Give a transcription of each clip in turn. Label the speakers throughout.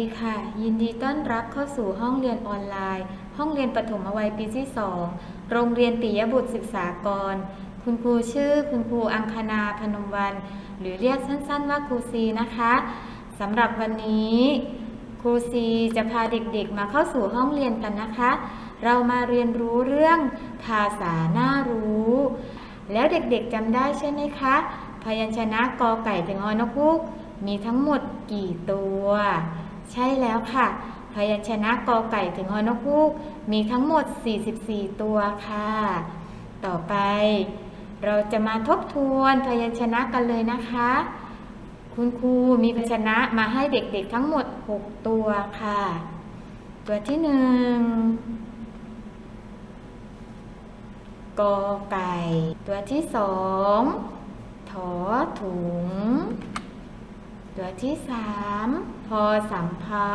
Speaker 1: ดีค่ะ ยินดีต้อนรับเข้าสู่ห้องเรียนออนไลน์ ห้องเรียนปฐมวัยปีที่ 2 โรงเรียนปิยบุตรศึกษากร คุณครูชื่อคุณครูอังคณาพนมวัน หรือเรียกสั้นๆว่าครูซีนะคะสำหรับวันนี้ครูซีจะพาเด็กๆมาเข้าสู่ห้องเรียนกันนะคะ เรามาเรียนรู้เรื่องภาษาน่ารู้ แล้วเด็กๆจำได้ใช่ไหมคะ พยัญชนะกอไก่ถึงอนกฮูกมีทั้งหมดกี่ตัว ใช่แล้วค่ะ พยัญชนะกอไก่ถึงอนกฮูกมีทั้งหมด 44 ตัวค่ะ ต่อไป เราจะมาทบทวนพยัญชนะกันเลยนะคะ คุณครูมีพยัญชนะมาให้เด็กๆทั้งหมด 6 ตัวค่ะ ตัวที่หนึ่งกอไก่ ตัวที่สองถอถุง ตัวที่สามพอสำเภา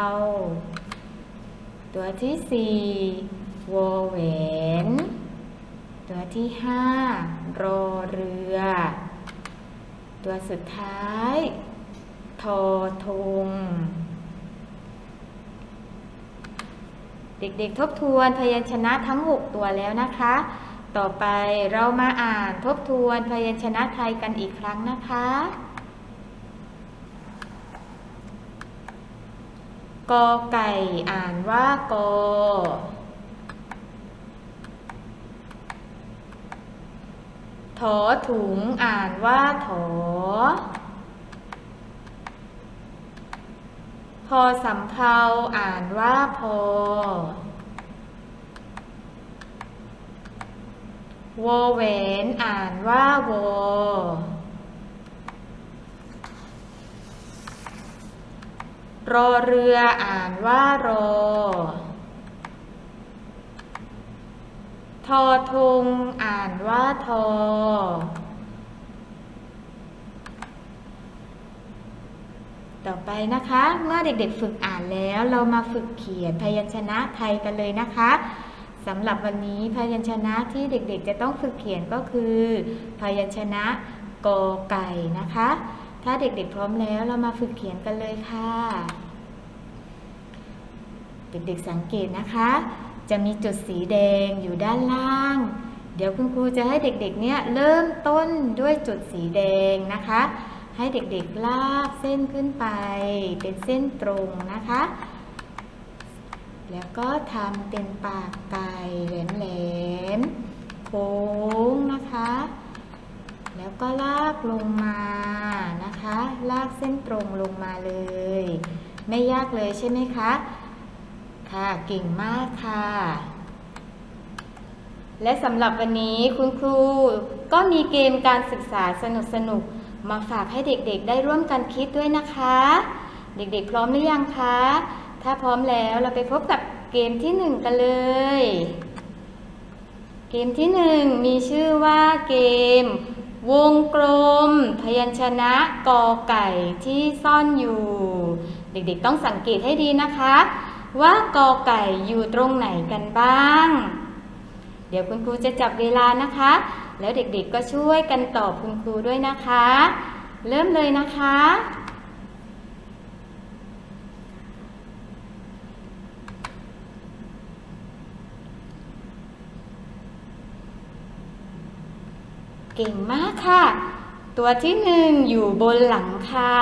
Speaker 1: ตัวที่สี่วอแหวนตัวที่ห้ารอเรือ ตัวสุดท้าย ทอทง เด็กๆทบทวนพยัญชนะทั้ง 6 ตัวแล้วนะคะ ต่อไปเรามาอ่านทบทวนพยัญชนะไทยกันอีกครั้งนะคะ กอไก่อ่านว่ากอถอถุงอ่านว่าถอพอสำเภาอ่านว่าพอวอแหวนอ่านว่าวอ รอเรืออ่านว่ารอ ทอทงอ่านว่าทอ ต่อไปนะคะ เมื่อเด็กๆฝึกอ่านแล้วเรามาฝึกเขียนพยัญชนะไทยกันเลยนะคะสำหรับวันนี้พยัญชนะที่เด็กๆ จะต้องฝึกเขียนก็คือ พยัญชนะกอไก่นะคะ ถ้าเด็กๆพร้อมแล้วเรามาฝึกเขียนกันเลยค่ะ เด็กๆสังเกตนะคะ จะมีจุดสีแดงอยู่ด้านล่าง เดี๋ยวคุณครูจะให้เด็กๆเนี่ยเริ่มต้นด้วยจุดสีแดงนะคะ ให้เด็กๆลากเส้นขึ้นไป เป็นเส้นตรงนะคะ แล้วก็ทำเป็นปากไก่แหลมๆโค้งนะคะ แล้วก็ลากลงมานะคะ ลากเส้นตรงลงมาเลย ไม่ยากเลยใช่ไหมคะ ค่ะเก่งมากค่ะ และสำหรับวันนี้คุณครูก็มีเกมการศึกษาสนุกๆมาฝากให้เด็กๆ ได้ร่วมกันคิดด้วยนะคะ เด็กๆ พร้อมหรือยังคะ ถ้าพร้อมแล้วเราไปพบกับเกมที่หนึ่งกันเลย เกมที่หนึ่งมีชื่อว่าเกม วงกลม พยัญชนะกอไก่ที่ซ่อนอยู่ เด็กๆต้องสังเกตให้ดีนะคะ ว่ากอไก่อยู่ตรงไหนกันบ้าง เดี๋ยวคุณครูจะจับเวลานะคะ แล้วเด็กๆก็ช่วยกันตอบคุณครูด้วยนะคะ เริ่มเลยนะคะ เก่งมากค่ะ ตัวที่หนึ่งอยู่บนหลังคา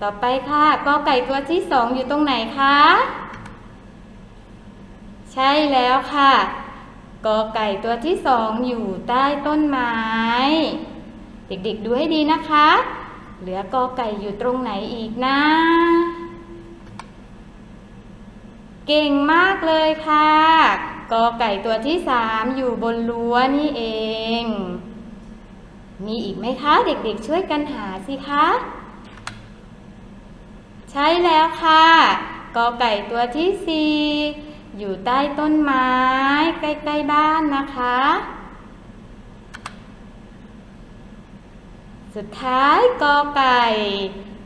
Speaker 1: ต่อไปค่ะกอไก่ตัวที่สองอยู่ตรงไหนคะ ใช่แล้วค่ะกอไก่ตัวที่สองอยู่ใต้ต้นไม้ เด็กๆดูให้ดีนะคะ เหลือกอไก่อยู่ตรงไหนอีกนะเก่งมากเลยค่ะ กอไก่ตัวที่สามอยู่บนรั้วนี่เอง มีอีกไหมคะ เด็กๆช่วยกันหาสิคะ ใช่แล้วค่ะกอไก่ตัวที่สี่อยู่ใต้ต้นไม้ ใกล้ๆบ้านนะคะ สุดท้ายกอไก่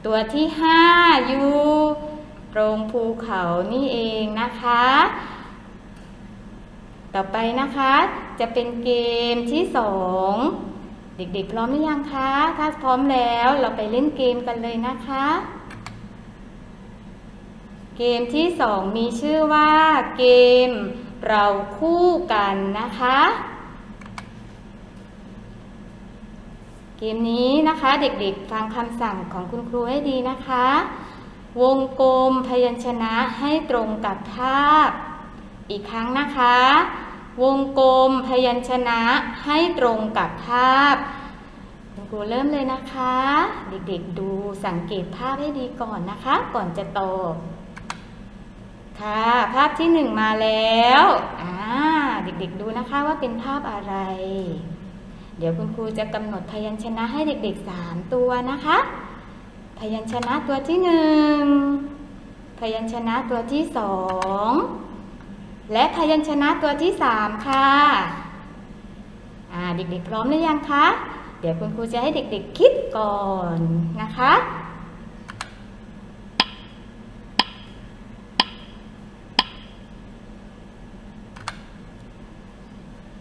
Speaker 1: ตัวที่ห้าอยู่ตรงภูเขานี่เองนะคะ ต่อไปนะคะ จะเป็นเกมที่สองเด็กๆ พร้อมหรือยังคะ ถ้าพร้อมแล้วเราไปเล่นเกมกันเลยนะคะ เกมที่สองมีชื่อว่า เกมเราคู่กันนะคะ เกมนี้นะคะเด็กๆ ฟังคำสั่งของคุณครูให้ดีนะคะ วงกลมพยัญชนะให้ตรงกับภาพ อีกครั้งนะคะ วงกลมพยัญชนะให้ตรงกับภาพคุณครูเริ่มเลยนะคะ เด็กๆดูสังเกตภาพให้ดีก่อนนะคะ ก่อนจะตอบค่ะ ภาพที่หนึ่งมาแล้วอ่าเด็กๆดูนะคะว่าเป็นภาพอะไร เดี๋ยวคุณครูจะกำหนดพยัญชนะให้เด็กๆสามตัวนะคะ พยัญชนะตัวที่หนึ่งพยัญชนะตัวที่สอง และพยัญชนะตัวที่สามค่ะเด็กๆพร้อมหรือยังคะ เดี๋ยวคุณครูจะให้เด็กๆคิดก่อนนะคะ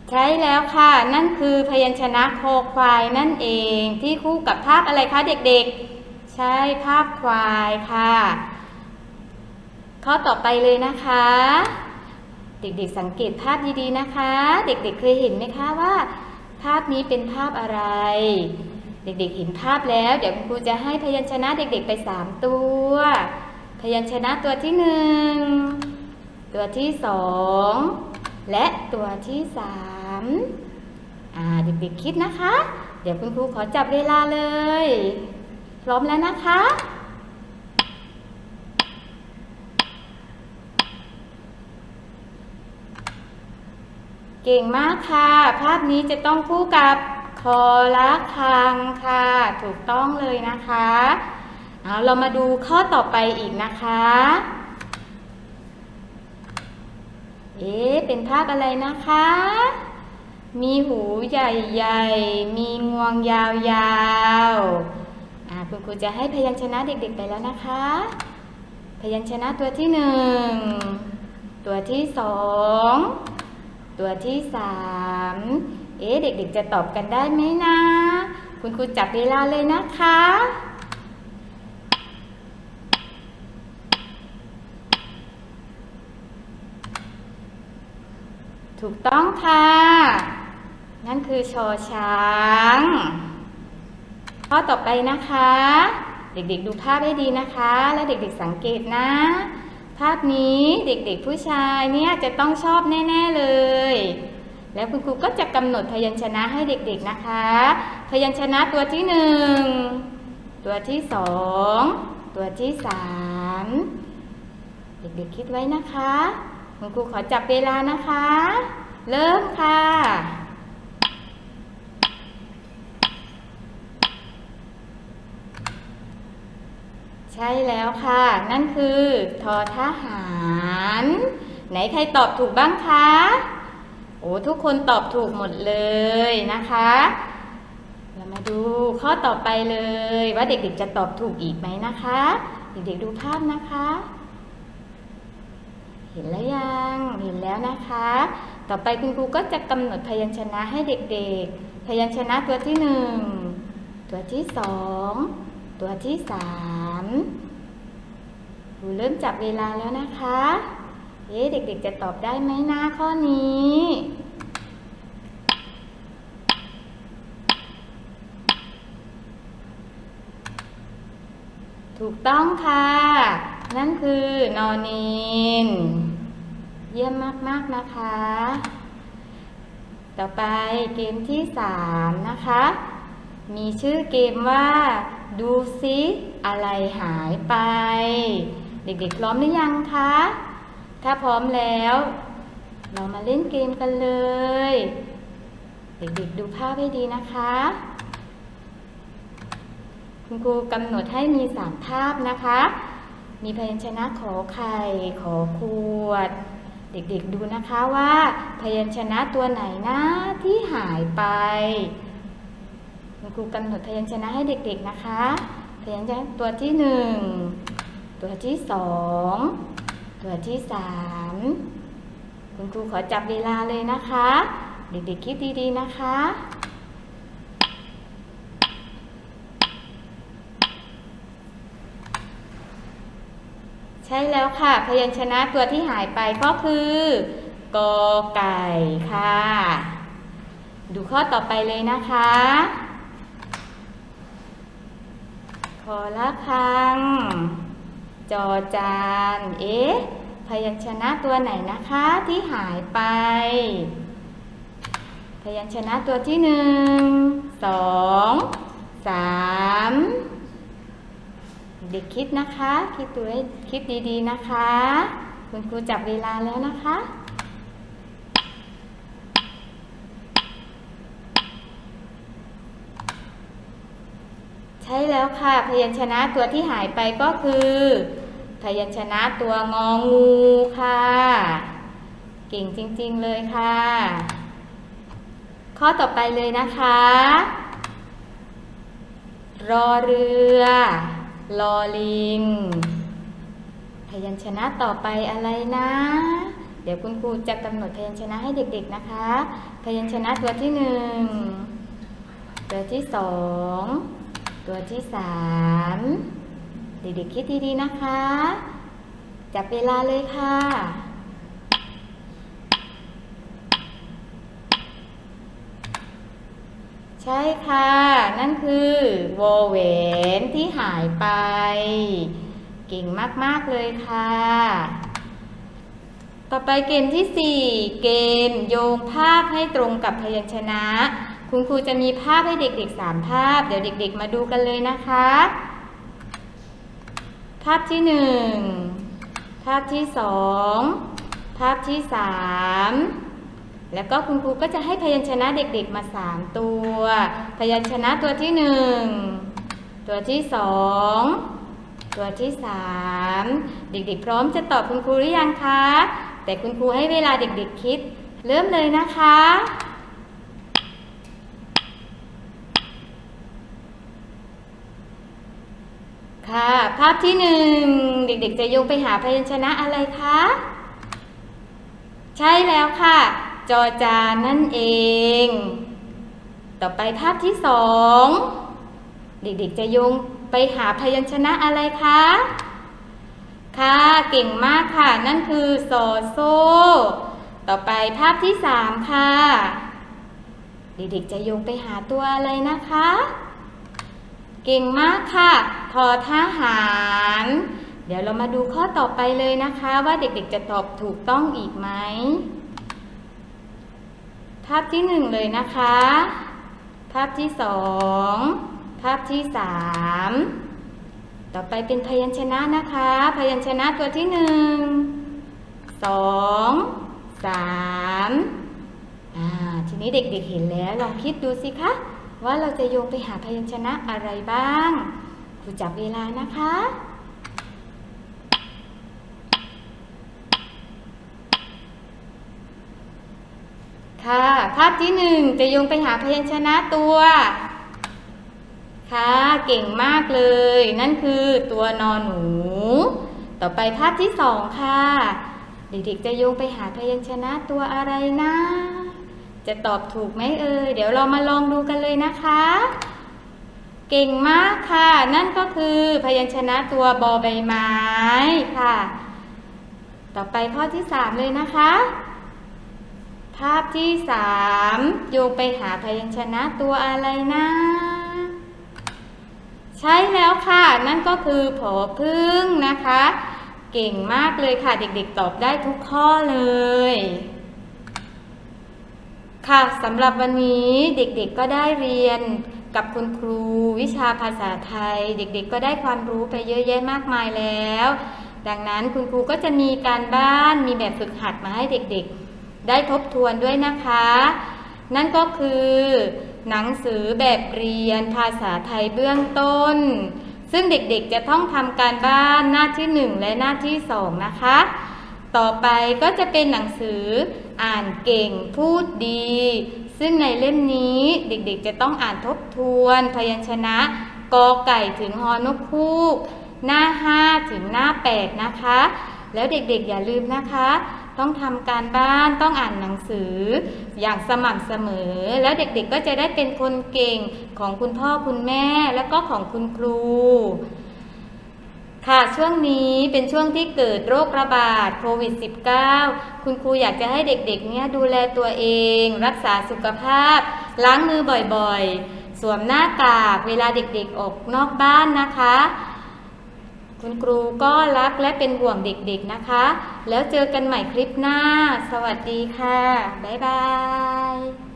Speaker 1: ใช่แล้วค่ะ นั่นคือพยัญชนะคอควายนั่นเองที่คู่กับภาพอะไรคะเด็กๆ ใช่ภาพควายค่ะ ข้อต่อไปเลยนะคะ เด็กๆสังเกตภาพดีๆนะคะ เด็กๆเคยเห็นไหมคะว่า ภาพนี้เป็นภาพอะไร เด็กๆเห็นภาพแล้ว เดี๋ยวคุณครูจะให้พยัญชนะเด็กๆไปสามตัว พยัญชนะตัวที่หนึ่งตัวที่สองและตัวที่สามอ่าเด็กๆคิดนะคะ เดี๋ยวคุณครูขอจับเวลาเลย พร้อมแล้วนะคะ เก่งมากค่ะ ภาพนี้จะต้องคู่กับคอละคังค่ะ ถูกต้องเลยนะคะเอาเรามาดูข้อต่อไปอีกนะคะ เอ๊ะ เป็นภาพอะไรนะคะ มีหูใหญ่ๆ มีงวงยาวๆอ่าคุณครูจะให้พยัญชนะเด็กๆไปแล้วนะคะ พยัญชนะตัวที่หนึ่ง ตัวที่สอง ตัวที่สามเอ๊ะเด็กๆจะตอบกันได้ไหมนะ คุณครูจับเวลาเลยนะคะถูกต้องค่ะ นั่นคือชอช้าง ข้อต่อไปนะคะ เด็กๆดูภาพให้ดีนะคะ และเด็กๆสังเกตนะ ภาพนี้เด็กๆผู้ชายเนี่ยจะต้องชอบแน่ๆเลย แล้วคุณครูก็จะกำหนดพยัญชนะให้เด็กๆนะคะ พยัญชนะตัวที่หนึ่งตัวที่สองตัวที่สามเด็กๆคิดไว้นะคะ คุณครูขอจับเวลานะคะ เริ่มค่ะ ช่แล้วค่ะ นั่นคือทอทหาร ไหนใครตอบถูกบ้างคะ โอ้ทุกคนตอบถูกหมดเลยนะคะเรามาดูข้อต่อไปเลย ว่าเด็กๆจะตอบถูกอีกไหมนะคะ เด็กๆดูภาพนะคะ เห็นแล้วยังเห็นแล้วนะคะ ต่อไปคุณครูก็จะกำหนดพยัญชนะให้เด็กๆ พยัญชนะตัวที่หนึ่งตัวที่สองตัวที่สาม ครูเริ่มจับเวลาแล้วนะคะ เอ๊ะเด็กๆจะตอบได้ไหมหน้าข้อนี้ถูกต้องค่ะ นั่นคือนอนีนเยี่ยมมาก ๆ นะคะ ต่อไปเกมที่สามนะคะ มีชื่อเกมว่า ดูซิอะไรหายไป เด็กๆพร้อมหรือยังคะ ถ้าพร้อมแล้ว เรามาเล่นเกมกันเลย เด็กๆดูภาพให้ดีนะคะ คุณครูกำหนดให้มีสามภาพนะคะ มีพยัญชนะขอไข่ ขอขวด เด็กๆดูนะคะว่า พยัญชนะตัวไหนนะที่หายไป คุณครูกำหนดพยัญชนะให้เด็กๆนะคะ พยัญชนะตัวที่หนึ่งตัวที่สองตัวที่สามคุณครูขอจับเวลาเลยนะคะ เด็กๆคิดดีๆนะคะใช่แล้วค่ะ พยัญชนะตัวที่หายไปก็คือกอไก่ค่ะ ดูข้อต่อไปเลยนะคะ ขอละคัง จอจาน เอ๊ะ พยัญชนะตัวไหนนะคะที่หายไป พยัญชนะตัวที่หนึ่ง สอง สามเด็กคิดนะคะ คิดตัวให้คิดดีๆนะคะ คุณครูจับเวลาแล้วนะคะ ใช่แล้ว ค่ะ พยัญชนะตัวที่หายไปก็คือ พยัญชนะตัวงองูค่ะ เก่งจริงๆเลยค่ะ ข้อต่อไปเลยนะคะ รอเรือลอลิง พยัญชนะต่อไปอะไรนะ เดี๋ยวคุณครูจะกำหนดพยัญชนะให้เด็กๆนะคะ พยัญชนะตัวที่หนึ่งตัวที่สอง ตัวที่สามเด็กๆคิดดีๆนะคะ จับเวลาเลยค่ะใช่ค่ะ นั่นคือโวอแหวนที่หายไป เก่งมาก ๆ เลยค่ะ ต่อไปเกมที่ 4 เกมโยงภาพให้ตรงกับพยัญชนะ คุณครูจะมีภาพให้เด็กๆ3ภาพ เดี๋ยวเด็ก ๆ มาดูกันเลยนะคะ ภาพที่1ภาพที่2ภาพที่3แล้วก็คุณครูก็จะให้พยัญชนะเด็กๆมา3ตัว พยัญชนะตัวที่1ตัวที่2ตัวที่3เด็กๆ พร้อมจะตอบคุณครูหรือยังคะ แต่คุณครูให้เวลาเด็กๆคิด เริ่มเลยนะคะ ค่ะ ภาพที่หนึ่งเด็กๆ จะโยงไปหาพยัญชนะอะไรคะ ใช่แล้วค่ะ จอจานนั่นเอง ต่อไปภาพที่สองเด็กๆ จะโยงไปหาพยัญชนะอะไรคะ ค่ะ เก่งมากค่ะ นั่นคือโซโซ ต่อไปภาพที่สามค่ะ เด็กๆ จะโยงไปหาตัวอะไรนะคะ เก่งมากค่ะทอทหาร เดี๋ยวเรามาดูข้อต่อไปเลยนะคะ ว่าเด็กๆจะตอบถูกต้องอีกไหมภาพที่หนึ่งเลยนะคะ ภาพที่สองภาพที่สามต่อไปเป็นพยัญชนะนะคะ พยัญชนะตัวที่หนึ่งสองสามอ่าทีนี้เด็กๆเห็นแล้วลองคิดดูสิคะ ว่าเราจะโยงไปหาพยัญชนะอะไรบ้าง ครูจับเวลานะคะ ค่ะ ภาพที่หนึ่งจะโยงไปหาพยัญชนะตัว ค่ะ เก่งมากเลย นั่นคือตัวนอนหนู ต่อไปภาพที่สองค่ะ เด็กๆจะโยงไปหาพยัญชนะตัวอะไรนะ จะตอบถูกไหมเอ่ยเดี๋ยวเรามาลองดูกันเลยนะคะ เก่งมากค่ะ นั่นก็คือพยัญชนะตัวบอใบไม้ค่ะ ต่อไปข้อที่สามเลยนะคะ ภาพที่สามโยงไปหาพยัญชนะตัวอะไรนะใช่แล้วค่ะ นั่นก็คือผอพึ่งนะคะ เก่งมากเลยค่ะ เด็กๆตอบได้ทุกข้อเลย ค่ะสำหรับวันนี้เด็กๆก็ได้เรียนกับคุณครูวิชาภาษาไทย เด็กๆก็ได้ความรู้ไปเยอะแยะมากมายแล้ว ดังนั้นคุณครูก็จะมีการบ้านมีแบบฝึกหัดมาให้เด็กๆ ได้ทบทวนด้วยนะคะ นั่นก็คือหนังสือแบบเรียนภาษาไทยเบื้องต้น ซึ่งเด็กๆจะต้องทำการบ้านหน้าที่ 1 และหน้าที่ 2 นะคะ ต่อไปก็จะเป็นหนังสือ อ่านเก่งพูดดี ซึ่งในเล่มนี้เด็กๆจะต้องอ่านทบทวน พยัญชนะกอไก่ถึงฮอนกคูก หน้า 5 ถึงหน้า 8 นะคะ แล้วเด็กๆอย่าลืมนะคะ ต้องทำการบ้านต้องอ่านหนังสือ อย่างสม่ำเสมอ แล้วเด็กๆก็จะได้เป็นคนเก่งของคุณพ่อคุณแม่ แล้วก็ของคุณครู ค่ะช่วงนี้เป็นช่วงที่เกิดโรคระบาดโควิด -19 คุณครูอยากจะให้เด็กๆเนี่ยดูแลตัวเอง รักษาสุขภาพ ล้างมือบ่อยๆ สวมหน้ากากเวลาเด็กๆออกนอกบ้านนะคะ คุณครูก็รักและเป็นห่วงเด็กๆนะคะ แล้วเจอกันใหม่คลิปหน้า สวัสดีค่ะ บ๊ายบาย